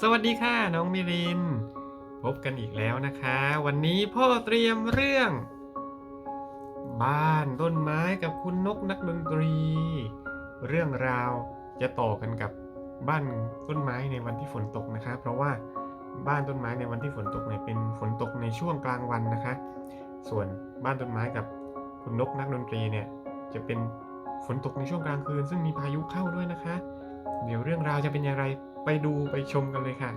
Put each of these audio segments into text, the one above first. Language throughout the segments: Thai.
สวัสดีค่ะน้องมิริน พบกันอีกแล้วนะคะ วันนี้พ่อเตรียมเรื่อง บ้านต้นไม้กับคุณนกนักดนตรี เรื่องราวจะต่อกันกับบ้านต้นไม้ในวันที่ฝนตกนะคะ เพราะว่าบ้านต้นไม้ในวันที่ฝนตกเนี่ยเป็นฝนตกในช่วงกลางวันนะคะ ส่วนบ้านต้นไม้กับคุณนกนักดนตรีเนี่ยจะเป็นฝนตกในช่วงกลางคืน ซึ่งมีพายุเข้าด้วยนะคะ รื่องราวจะเป็นอย่างไรไปดูไปชมกันเลยค่ะ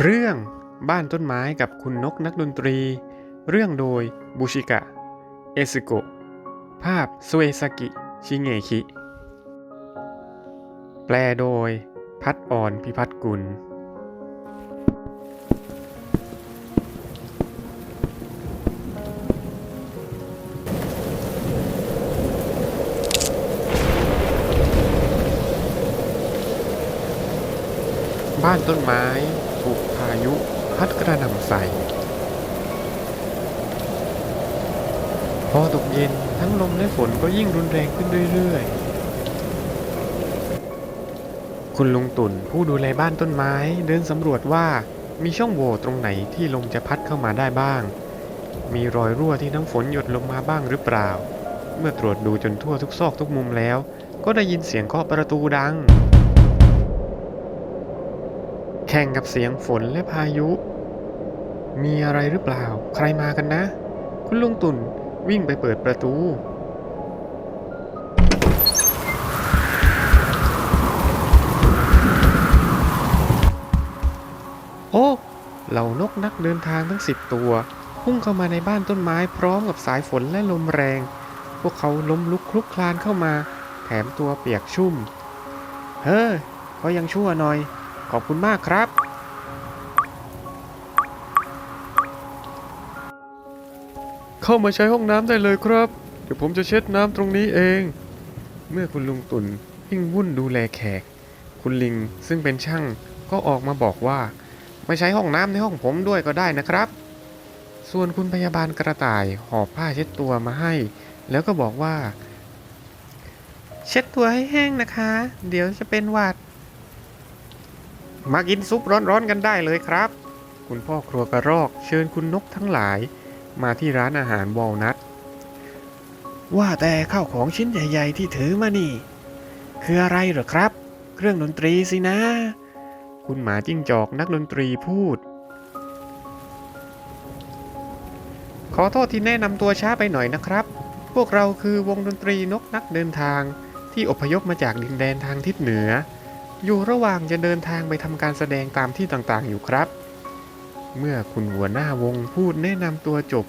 เรื่องบ้านต้นไม้กับคุณนกนักดนตรี เรื่องโดยบูชิกะ เอซึโกะ ภาพซเอซากิ ชิเงคิ แปลโดย พัดอ่อนพิพัฒน์กุล บ้านต้นไม้ถูกพายุพัดกระหน่ำใส่พอตกเย็นทั้งลมและฝนก็ยิ่งรุนแรงขึ้นเรื่อยๆ คุณลุงตุ่นผู้ดูแลบ้านต้นไม้เดินสำรวจว่ามีช่องโหว่ตรงไหนที่ลมจะพัดเข้ามาได้บ้าง มีรอยรั่วที่น้ำฝนหยดลงมาบ้างหรือเปล่า เมื่อตรวจดูจนทั่วทุกซอกทุกมุมแล้ว ก็ได้ยินเสียงเคาะประตูดัง แข่งกับเสียงฝนและพายุ มีอะไรหรือเปล่า ใครมากันนะ คุณลุงตุ่นวิ่งไปเปิดประตู โอ้เหล่านกนักเดินทางทั้งสิบตัว พุ่งเข้ามาในบ้านต้นไม้พร้อมกับสายฝนและลมแรง พวกเขาล้มลุกคลุกคลานเข้ามา แถมตัวเปียกชุ่ม เฮ้ยก็ยังชั่วหน่อย ขอบคุณมากครับเข้ามาใช้ห้องน้ำได้เลยครับ เดี๋ยวผมจะเช็ดน้ำตรงนี้เอง เมื่อคุณลุงตุนวิ่งวุ่นดูแลแขก คุณลิงซึ่งเป็นช่างก็ออกมาบอกว่า ไม่ใช้ห้องน้ำในห้องผมด้วยก็ได้นะครับ ส่วนคุณพยาบาลกระต่ายหอบผ้าเช็ดตัวมาให้ แล้วก็บอกว่า เช็ดตัวให้แห้งนะคะ เดี๋ยวจะเป็นหวัด มากินซุปร้อนๆกันได้เลยครับ คุณพ่อครัวกระรอกเชิญคุณนกทั้งหลาย มาที่ร้านอาหารวอลนัทว่าแต่ข้าวของชิ้นใหญ่ ๆ ที่ถือมานี่ คืออะไรเหรอครับ เครื่องดนตรีสินะ คุณหมาจิ้งจอกนักดนตรีพูด ขอโทษที่แนะนำตัวช้าไปหน่อยนะครับ พวกเราคือวงดนตรีนกนักเดินทางที่อพยพมาจากดินแดนทางทิศเหนือ อยู่ระหว่างจะเดินทางไปทำการแสดงตามที่ต่างๆอยู่ครับ เมื่อคุณหัวหน้าวงพูดแนะนำตัวจบ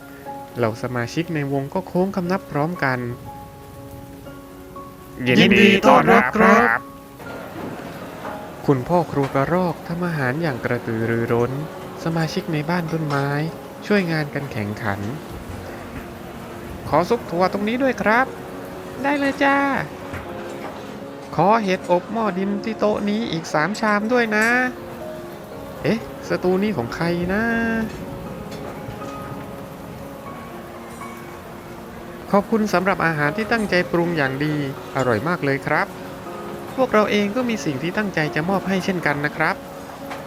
เหล่าสมาชิกในวงก็โค้งคำนับพร้อมกัน ยินดีต้อนรับครับ คุณพ่อครัวกระรอกทำอาหารอย่างกระตือรือร้น สมาชิกในบ้านต้นไม้ ช่วยงานกันแข่งขัน ขอซุปถั่วตรงนี้ด้วยครับ ได้เลยจ้า ขอเห็ดอบหม้อดินที่โต๊ะนี้อีกสามชามด้วยนะ เอ๊ะ สตูนี้ของใครนะ ขอบคุณสำหรับอาหารที่ตั้งใจปรุงอย่างดี อร่อยมากเลยครับ พวกเราเองก็มีสิ่งที่ตั้งใจจะมอบให้เช่นกันนะครับ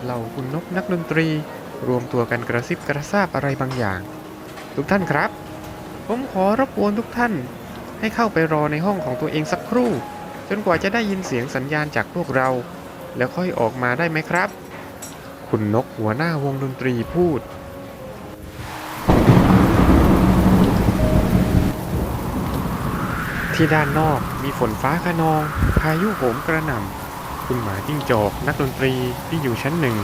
เหล่าคุณนกนักดนตรี รวมตัวกันกระซิบกระซาบอะไรบางอย่าง ทุกท่านครับ ผมขอรบกวนทุกท่านให้เข้าไปรอในห้องของตัวเองสักครู่ จนกว่าจะได้ยินเสียงสัญญาณจากพวกเรา แล้วค่อยออกมาได้ไหมครับ คุณนกหัวหน้าวงดนตรีพูด ที่ด้านนอกมีฝนฟ้าคะนอง พายุโหมกระหน่ำคุณหมาจิ้งจอกนักดนตรีที่อยู่ชั้นหนึ่ง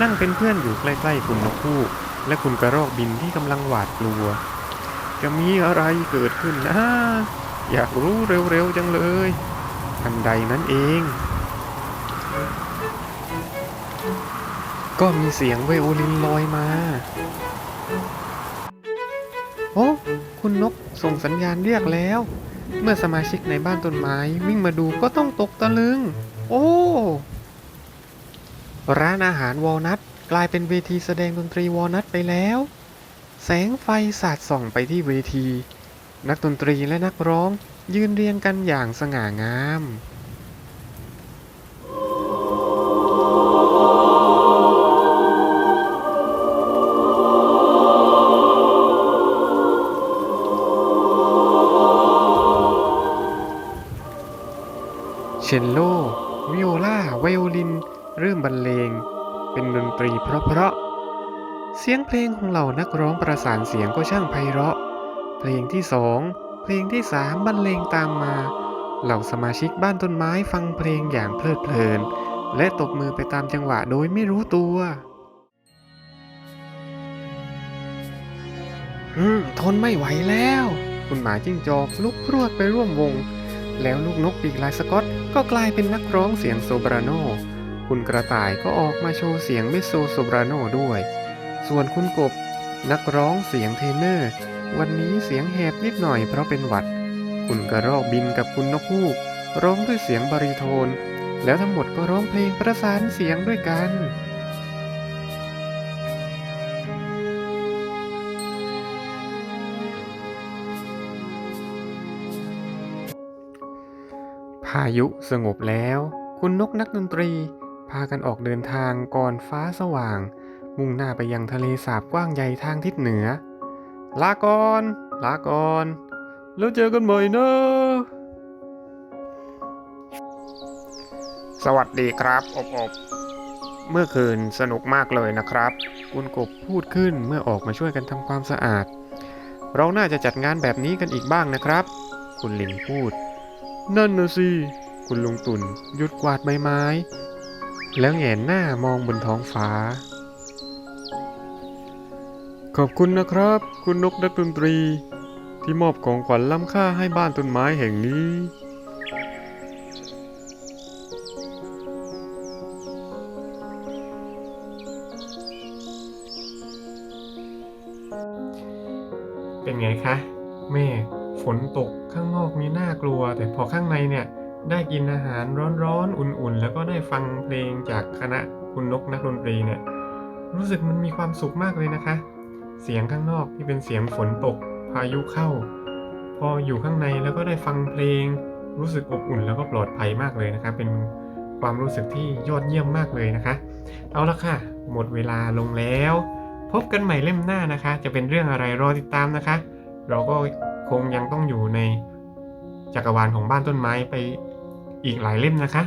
นั่งเป็นเพื่อนอยู่ใกล้ๆคุณนกฮูกและคุณกระรอกบินที่กำลังหวาดกลัว จะมีอะไรเกิดขึ้นนะ อยากรู้เร็วๆจังเลย ทันใดนั้นเอง ก็มีเสียงไวโอลินลอยมา โอ้คุณนกส่งสัญญาณเรียกแล้ว เมื่อสมาชิกในบ้านต้นไม้วิ่งมาดูก็ต้องตกตะลึง โอ้ ร้านอาหารวอลนัทกลายเป็นเวทีแสดงดนตรีวอลนัทไปแล้ว แสงไฟสาดส่องไปที่เวที นักดนตรีและนักร้อง ยืนเรียงกันอย่างสง่างาม เชนโล วิโอลาไวโอลิน เริ่มบรรเลง เป็นดนตรีเพราะๆเสียงเพลงของเหล่านักร้องประสานเสียงก็ช่างไพเราะ เพลงที่สอง เพลงที่สามบรรเลงตามมา เหล่าสมาชิกบ้านต้นไม้ฟังเพลงอย่างเพลิดเพลิน และตบมือไปตามจังหวะโดยไม่รู้ตัวอืมทนไม่ไหวแล้ว คุณหมาจิ้งจอกลุกพรวดไปร่วมวง แล้วลูกนกปีกลายสกอตก็กลายเป็นนักร้องเสียงโซบราโน คุณกระต่ายก็ออกมาโชว์เสียงเมสโซโซบราโนด้วย ส่วนคุณกบนักร้องเสียงเทเนอร์ วันนี้เสียงแหบนิดหน่อยเพราะเป็นหวัด คุณกระรอกบินกับคุณนกฮูกร้องด้วยเสียงบริโทน แล้วทั้งหมดก็ร้องเพลงประสานเสียงด้วยกันพายุสงบแล้ว คุณนกนักดนตรี พากันออกเดินทางก่อนฟ้าสว่าง มุ่งหน้าไปยังทะเลสาบกว้างใหญ่ทางทิศเหนือ ลาก่อน ลาก่อน แล้วเจอกันใหม่นะ สวัสดีครับอบอบเมื่อคืนสนุกมากเลยนะครับ คุณกบพูดขึ้นเมื่อออกมาช่วยกันทำความสะอาด เราน่าจะจัดงานแบบนี้กันอีกบ้างนะครับ คุณลิงพูด นั่นนะสิ คุณลุงตุ่นหยุดกวาดใบไม้ แล้วแหงนหน้ามองบนท้องฟ้า ขอบคุณนะครับ คุณนกนักดนตรี ที่มอบของขวัญล้ำค่าให้บ้านต้นไม้แห่งนี้ เป็นไงคะเมฆฝนตกข้างนอกนี่น่ากลัว แต่พอข้างในเนี่ย ได้กินอาหารร้อนๆ อุ่นๆ แล้วก็ได้ฟังเพลงจากคณะคุณนกนักดนตรีเนี่ย รู้สึกมันมีความสุขมากเลยนะคะ เสียงข้างนอกที่เป็นเสียงฝนตก พายุเข้า พออยู่ข้างในแล้วก็ได้ฟังเพลง รู้สึกอบอุ่นแล้วก็ปลอดภัยมากเลยนะคะ เป็นความรู้สึกที่ยอดเยี่ยมมากเลยนะคะ เอาละค่ะ หมดเวลาลงแล้ว พบกันใหม่เล่มหน้านะคะ จะเป็นเรื่องอะไรรอติดตามนะคะ เราก็คงยังต้องอยู่ในจักรวาลของบ้านต้นไม้ไปอีกหลายเล่มนะคะ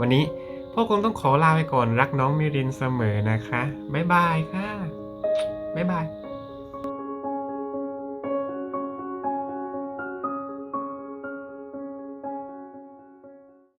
วันนี้พ่อคงต้องขอลาไปก่อนรักน้องมิรินเสมอนะคะ บ๊ายบายค่ะ บ๊ายบาย